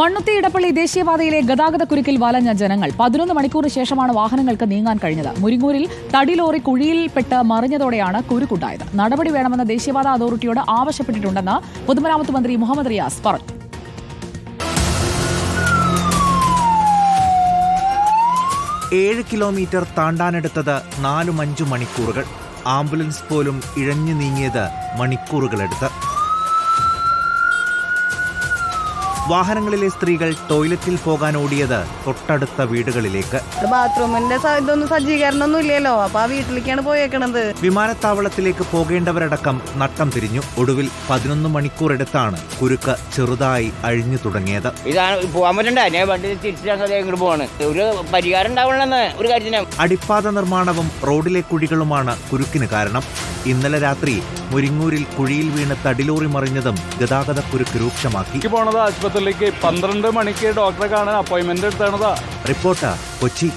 മണ്ണുത്തി ഇടപ്പള്ളി ദേശീയപാതയിലെ ഗതാഗത കുരുക്കിൽ വലഞ്ഞ ജനങ്ങൾ. പതിനൊന്ന് മണിക്കൂർ ശേഷമാണ് വാഹനങ്ങൾക്ക് നീങ്ങാൻ കഴിഞ്ഞത്. മുരിങ്ങൂരിൽ തടി ലോറി കുഴിയിൽപ്പെട്ട് മറിഞ്ഞതോടെയാണ് കുരുക്കുണ്ടായത്. നടപടി വേണമെന്ന് ദേശീയപാത അതോറിറ്റിയോട് ആവശ്യപ്പെട്ടിട്ടുണ്ടെന്ന് പൊതുമരാമത്ത് മന്ത്രി മുഹമ്മദ് റിയാസ് പറഞ്ഞു. ഏഴ് കിലോമീറ്റർ താണ്ടാനെടുത്തത് നാലും അഞ്ചു മണിക്കൂറുകൾ. ആംബുലൻസ് പോലും ഇഴഞ്ഞു നീങ്ങിയത് മണിക്കൂറുകളെടുത്ത്. വാഹനങ്ങളിലെ സ്ത്രീകൾ ടോയ്ലറ്റിൽ പോകാൻ ഓടിയത് തൊട്ടടുത്ത വീടുകളിലേക്ക്. ബാത്റൂമിന്റെ ഇതൊന്നും ഇതൊന്നും സജ്ജീകരണമൊന്നും ഇല്ലല്ലോ. അപ്പൊ ആ വീട്ടിലേക്കാണ് പോയേക്കണത്. വിമാനത്താവളത്തിലേക്ക് പോകേണ്ടവരടക്കം നട്ടം തിരിഞ്ഞു. ഒടുവിൽ പതിനൊന്ന് മണിക്കൂർ എടുത്താണ് കുരുക്ക് ചെറുതായി അഴിഞ്ഞു തുടങ്ങിയത്. ഇതാണ് പോകാൻ പറ്റണ്ട? ഞാൻ വണ്ടി പോവാണ്. ഒരു പരിഹാരം ഉണ്ടാവണമെന്ന് ഒരു കാര്യത്തിന്. അടിപ്പാത നിർമ്മാണവും റോഡിലെ കുഴികളുമാണ് കുരുക്കിന് കാരണം. ഇന്നലെ രാത്രി മുരിങ്ങൂരിൽ കുഴിയിൽ വീണ് തടിലോറി മറിഞ്ഞതും ഗതാഗത കുരുക്ക് രൂക്ഷമാക്കി പോണത് ആശുപത്രിയിലേക്ക്. പന്ത്രണ്ട് മണിക്ക് ഡോക്ടറെ കാണാൻ അപ്പോയിന്റ്മെന്റ് എടുത്താണതാ റിപ്പോർട്ടർ കൊച്ചി.